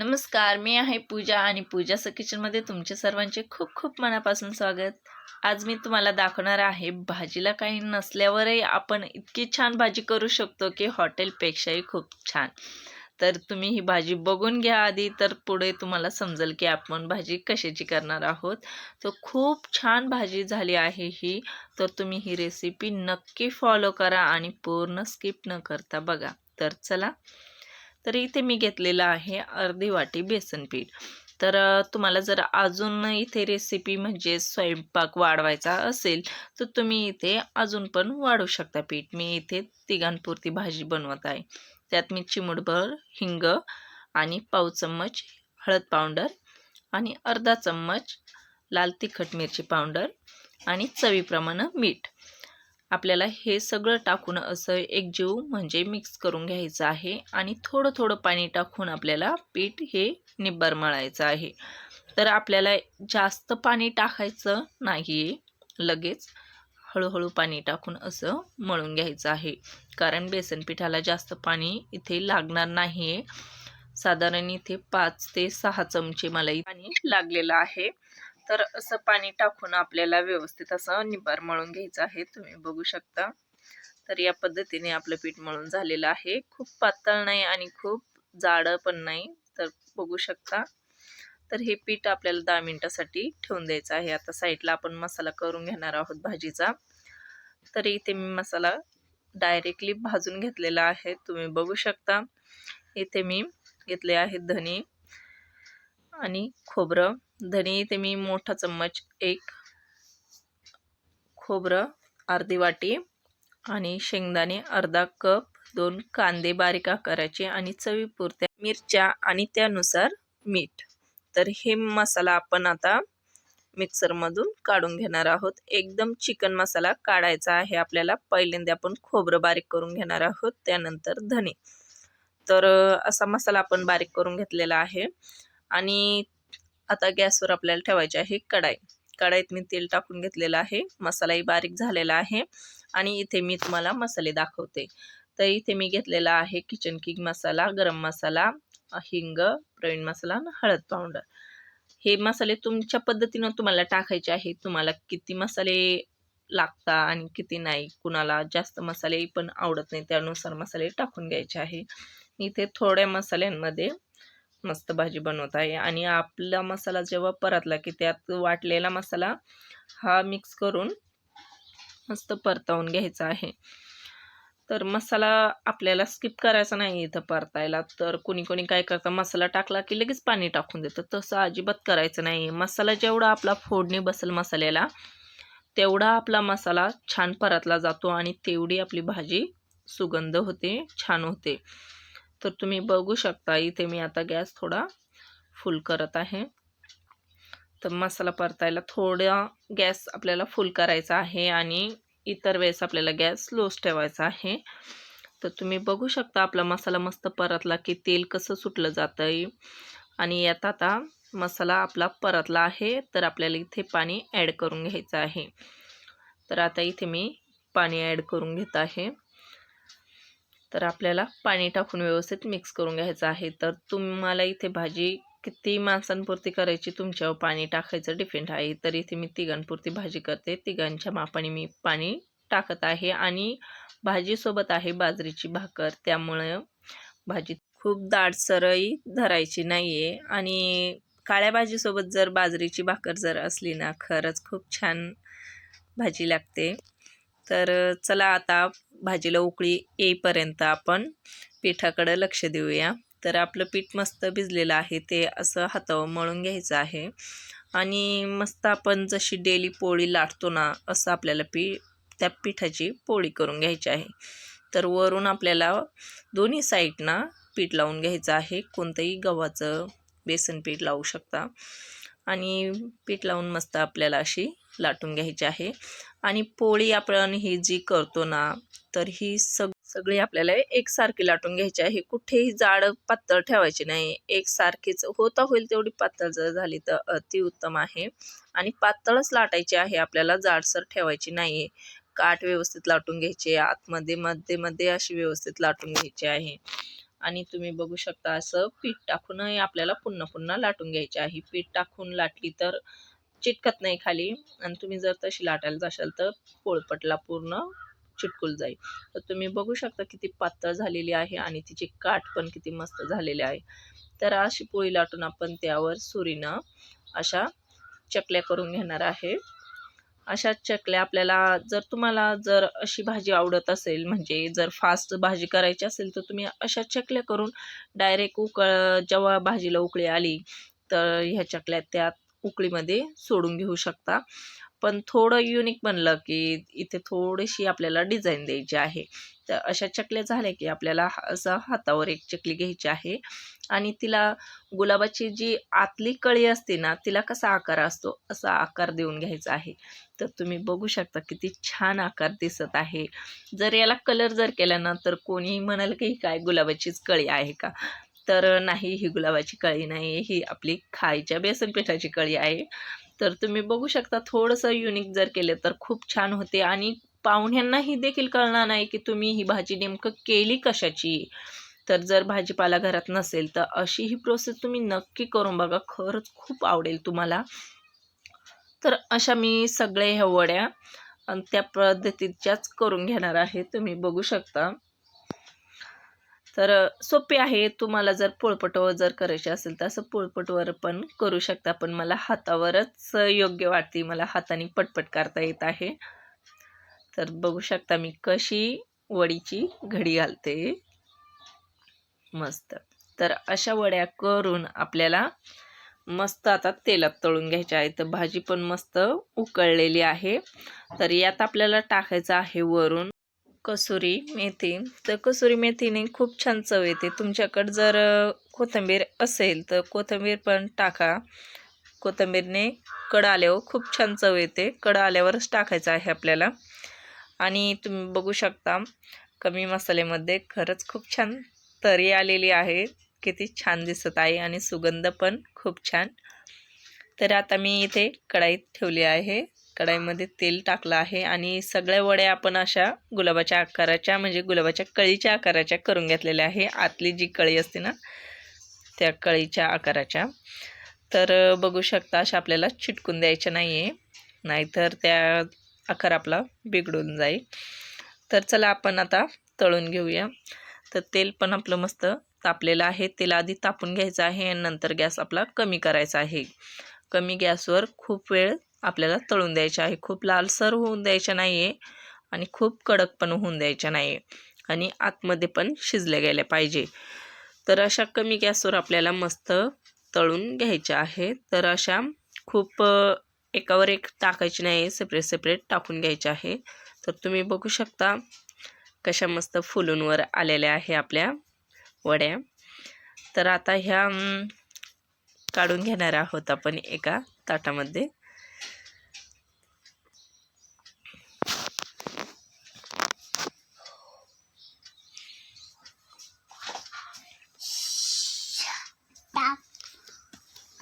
नमस्कार मी आहे पूजा आणि पूजाचं किचनमध्ये तुमचे सर्वांचे खूप खूप मनापासून स्वागत. आज मी तुम्हाला दाखवणार आहे भाजीला काही नसल्यावरही आपण इतकी छान भाजी करू शकतो की हॉटेलपेक्षाही खूप छान. तर तुम्ही ही भाजी बघून घ्या आधी तर पुढे तुम्हाला समजेल की आपण भाजी कशाची करणार आहोत. तर खूप छान भाजी झाली आहे ही तर तुम्ही ही रेसिपी नक्की फॉलो करा आणि पूर्ण स्किप न करता बघा. तर चला तर इथे मी घेतलेलं आहे अर्धी वाटी बेसन पीठ. तर तुम्हाला जर अजून इथे रेसिपी म्हणजे स्वयंपाक वाढवायचा असेल तर तुम्ही इथे अजून पण वाढवू शकता पीठ. मी इथे तिघांपुरती भाजी बनवत आहे. त्यात मी चिमूटभर हिंग आणि पाव चम्मच हळद पावडर आणि अर्धा चम्मच लाल तिखट मिरची पावडर आणि चवीप्रमाणे मीठ. आपल्याला हे सगळं टाकून असं एक जीव म्हणजे मिक्स करून घ्यायचं आहे आणि थोडं थोडं पाणी टाकून आपल्याला पीठ हे निब्बर मळायचं आहे. तर आपल्याला जास्त पाणी टाकायचं नाही आहे लगेच हळूहळू पाणी टाकून असं मळून घ्यायचं आहे. कारण बेसन पिठाला जास्त पाणी इथे लागणार नाही आहे साधारण इथे पाच ते सहा चमचे मला पाणी लागलेलं आहे. तर असं पाणी टाकून आपल्याला व्यवस्थित असं निबार मळून घ्यायचं आहे. तुम्ही बघू शकता. तर या पद्धतीने आपलं पीठ मळून झालेलं आहे. खूप पातळ नाही आणि खूप जाडं पण नाही तर बघू शकता. तर हे पीठ आपल्याला दहा मिनिटासाठी ठेवून द्यायचं आहे. आता साईडला आपण मसाला करून घेणार आहोत भाजीचा. तर इथे मी मसाला डायरेक्टली भाजून घेतलेला आहे. तुम्ही बघू शकता. इथे मी घेतले आहेत धने आणि खोबरं धने इथे मी मोठा चम्मच एक खोबरं अर्धी वाटी आणि शेंगदाणे अर्धा कप दोन कांदे बारीक आकाराचे आणि चवीपुरत्या मिरच्या आणि त्यानुसार मीठ. तर हे मसाला आपण आता मिक्सरमधून काढून घेणार आहोत. एकदम चिकन मसाला काढायचा आहे आपल्याला. पहिल्यांदा आपण खोबरं बारीक करून घेणार आहोत त्यानंतर धने. तर असा मसाला आपण बारीक करून घेतलेला आहे. आणि आता गॅसवर आपल्याला ठेवायची आहे कढाई. कढाईत मी तेल टाकून घेतलेलं आहे. मसालाही बारीक झालेला आहे. आणि इथे मी तुम्हाला मसाले दाखवते. तर इथे मी घेतलेला आहे किचन किंग मसाला गरम मसाला हिंग प्रवीण मसाला आणि हळद पावडर. हे मसाले तुमच्या पद्धतीनं तुम्हाला टाकायचे आहे. तुम्हाला किती मसाले लागता आणि किती नाही कुणाला जास्त मसाले पण आवडत नाही त्यानुसार मसाले टाकून घ्यायचे आहे. इथे थोड्या मसाल्यांमध्ये मस्त भाजी बनवत आहे. आणि आपला मसाला जेव्हा परतला की त्यात वाटलेला मसाला हा मिक्स करून मस्त परतवून घ्यायचा आहे. तर मसाला आपल्याला स्किप करायचा नाही इथं परतायला. तर कोणी कोणी काय करतं मसाला टाकला की लगेच पाणी टाकून देतं. तसं अजिबात करायचं नाही. मसाला जेवढा आपला फोडणी बसेल मसाल्याला तेवढा आपला मसाला छान परतला जातो आणि तेवढी आपली भाजी सुगंध होते छान होते. तर तुम्ही बघू शकता इथे मी आता गॅस थोडा फुल करत आहे. तर मसाला परतायला थोडा गॅस आपल्याला फुल करायचा आहे आणि इतर वेळेस आपल्याला गॅस लोच ठेवायचा आहे. तर तुम्ही बघू शकता आपला मसाला मस्त परतला की तेल कसं सुटलं जातं आहे आणि यात आता मसाला आपला परतला आहे तर आपल्याला इथे पाणी ॲड करून घ्यायचं आहे. तर आता इथे मी पाणी ॲड करून घेत आहे. तर आपल्याला पाणी टाकून व्यवस्थित मिक्स करून घ्यायचं आहे. तर तुम्हाला इथे भाजी किती माणसांपुरती करायची तुमच्यावर पाणी टाकायचं डिपेंड आहे. तर इथे मी तिघांपुरती भाजी करते. तिघांच्या मापाने मी पाणी टाकत आहे आणि भाजीसोबत आहे बाजरीची भाकर. त्यामुळं भाजी खूप दाटसरही धरायची नाही आहे आणि काळ्या भाजीसोबत जर बाजरीची भाकर जर असली ना खरंच खूप छान भाजी लागते. तर चला आता भाजीला उकळी येईपर्यंत आपण पिठाकडं लक्ष देऊया. तर आपलं पीठ मस्त भिजलेलं आहे ते असं हातावर मळून घ्यायचं आहे. आणि मस्त आपण जशी डेली पोळी लाटतो ना असं आपल्याला पी त्या पिठाची पोळी करून घ्यायची आहे. तर वरून आपल्याला दोन्ही साईडना पीठ लावून घ्यायचं आहे. कोणतंही गव्हाचं बेसन पीठ लावू शकता. आणि पीठ लावून मस्त आपल्याला अशी लाटून घ्यायची आहे. आणि पोळी आपण ही जी करतो ना तर ही सग सगळी आपल्याला एकसारखी लाटून घ्यायची आहे. कुठेही जाड पातळ ठेवायची नाही. एकसारखीच होता होईल तेवढी पातळ जर झाली तर अतिउत्तम आहे. आणि पातळच लाटायची आहे आपल्याला जाडसर ठेवायची नाही. काठ व्यवस्थित लाटून घ्यायचे आतमध्ये मध्ये मध्ये अशी व्यवस्थित लाटून घ्यायची आहे. आणि तुम्ही बघू शकता असं पीठ टाकूनही आपल्याला पुन्हा पुन्हा लाटून घ्यायचे आहे. पीठ टाकून लाटली तर चिटकत नाही खाली. आणि तुम्ही जर तशी लाटायला जाशाल तर पोळपटला पूर्ण चिटकून जाईल. तर तुम्ही बघू शकता किती पातळ झालेली आहे आणि तिची काठ पण किती मस्त झालेली आहे. तर अशी पोळी लाटून आपण त्यावर सुरीनं अशा चकल्या करून घेणार आहे. अशा चकल्या आपल्याला जर तुम्हाला जर अशी भाजी आवडत असेल म्हणजे जर फास्ट भाजी करायची असेल तर तुम्ही अशा चकल्या करून डायरेक्ट उकळ जेव्हा भाजीला उकळी आली तर ह्या चकल्या त्यात उकळीमध्ये सोडून घेऊ शकता. पण थोडं युनिक बनलं की इथे थोडीशी आपल्याला डिझाईन द्यायची आहे. तर अशा चकल्या झाल्या की आपल्याला असं हातावर एक चकली घ्यायची आहे. आणि तिला गुलाबाची जी आतली कळी असते ना तिला कसा आकार असतो असा आकार देऊन घ्यायचा आहे. तर तुम्ही बघू शकता किती छान आकार दिसत आहे. जर याला कलर जर केला ना तर कोणीही म्हणाल की काय गुलाबाचीच कळी आहे का? तर नाही ही गुलाबाची कळी नाही ही आपली खायच्या बेसन पिठाची कळी आहे. तर तुम्ही बघू शकता थोडंसं युनिक जर केलं तर खूप छान होते. आणि पाहुण्यांनाही देखील कळणार नाही की तुम्ही ही भाजी नेमकं केली कशाची. तर जर भाजीपाला घरात नसेल तर अशी ही प्रोसेस तुम्ही नक्की करून बघा. खरंच खूप आवडेल तुम्हाला. तर अशा मी सगळे ह्या वड्या त्या पद्धतीच्याच करून घेणार आहे. तुम्ही बघू शकता. तर सोपे आहे. तुम्हाला जर पोळपटवर जर करायचे असेल तर असं पोळपटवर पण करू शकता. पण मला हातावरच योग्य वाटते. मला हाताने पटपट करता येत आहे. तर बघू शकता मी कशी वडीची घडी घालते. मस्त. तर अशा वड्या करून आपल्याला मस्त आता तेलात तळून घ्यायच्या आहे तर भाजी पण मस्त उकळलेली आहे. तर यात आपल्याला टाकायचं आहे वरून कसुरी मेथी. तर कसुरी मेथीने खूप छान चव येते. तुमच्याकडं जर कोथिंबीर असेल तर कोथिंबीर पण टाका. कोथिंबीरने कड आल्यावर खूप छान चव येते. कड आल्यावरच टाकायचं आहे आपल्याला. आणि तुम्ही बघू शकता कमी मसाल्यामध्ये खरंच खूप छान तरी आलेली आहे. किती छान दिसत आहे आणि सुगंध पण खूप छान. तर आता मी इथे कढाईत ठेवली आहे. कढाईमध्ये तेल टाकलं आहे आणि सगळ्या वड्या आपण अशा गुलाबाच्या आकाराच्या म्हणजे गुलाबाच्या कळीच्या आकाराच्या करून घेतलेल्या आहे. आतली जी कळी असते ना त्या कळीच्या आकाराच्या. तर बघू शकता अशा आपल्याला चिटकून द्यायच्या नाही आहे नाहीतर त्या आकार आपला बिघडून जाईल. तर चला आपण आता तळून घेऊया. तर तेल पण आपलं मस्त तापलेलं आहे. तेल आधी तापून घ्यायचं आहे आणि नंतर गॅस आपला कमी करायचा आहे. कमी गॅसवर खूप वेळ आपल्याला तळून द्यायच्या आहे. खूप लालसर होऊन द्यायच्या नाही आहे आणि खूप कडक पण होऊन द्यायच्या नाही आहे आणि आतमध्ये पण शिजल्या गेल्या पाहिजे. तर अशा कमी गॅसवर आपल्याला मस्त तळून घ्यायच्या आहे. तर अशा खूप एकावर एक टाकायची नाही सेपरेट सेपरेट टाकून घ्यायचे आहे. तर तुम्ही बघू शकता कशा मस्त फुलूनवर आलेल्या आहे आपल्या वड्या. तर आता ह्या काढून घेणार आहोत आपण एका ताटामध्ये.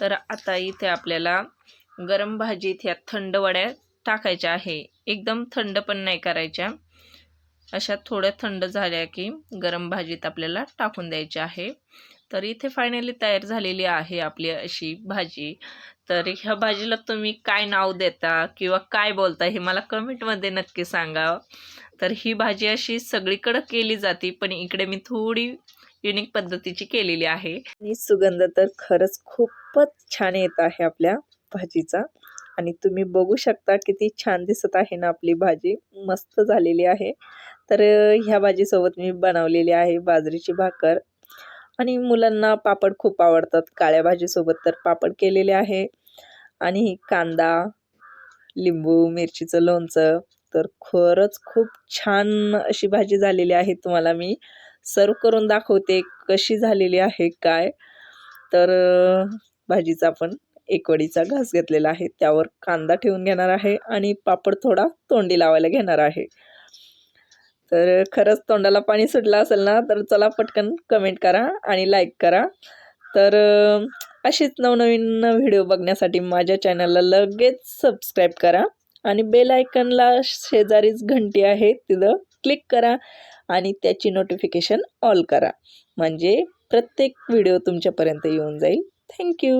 तर आता इथे आपल्याला गरम भाजीत ह्या थंड वड्या टाकायच्या आहे. एकदम थंड पण नाही करायच्या. अशा थोड्या थंड झाल्या की गरम भाजीत आपल्याला टाकून द्यायच्या आहे. तर इथे फायनली तयार झालेली आहे आपली अशी भाजी. तर ह्या भाजीला तुम्ही काय नाव देता किंवा काय बोलता हे मला कमेंटमध्ये नक्की सांगा. तर ही भाजी अशी सगळीकडं केली जाते पण इकडे मी थोडी युनिक पद्धतीची केलेली आहे. आणि सुगंध तर खरंच खूपच छान येत आहे आपल्या भाजीचा. आणि तुम्ही बघू शकता किती छान दिसत आहे ना आपली भाजी. मस्त झालेली आहे. तर ह्या भाजीसोबत मी बनवलेली आहे बाजरीची भाकर. आणि मुलांना पापड खूप आवडतात. काळ्या भाजीसोबत तर पापड केलेले आहे. आणि कांदा लिंबू मिरचीचं लोणचं तर खरंच खूप छान अशी भाजी झालेली आहे तुम्हाला मी सर्व करून दाखवते कशी झालेली आहे काय. तर भाजीचा आपण एक वडीचा घास घेतलेला आहे त्यावर कांदा ठेवून घेणार आहे आणि पापड थोडा तोंडी लावायला घेणार आहे. तर खरंच तोंडाला पाणी सुटलं असेल ना तर चला पटकन कमेंट करा आणि लाईक करा. तर अशीच नवनवीन व्हिडिओ बघण्यासाठी माझ्या चॅनलला लगेच सबस्क्राईब करा. आणि बेल आयकनला शेजारीच घंटी आहे तिथं क्लिक करा आणि त्याची नोटिफिकेशन ऑल करा. म्हणजे प्रत्येक व्हिडिओ तुमच्यापर्यंत येऊन जाईल. थँक्यू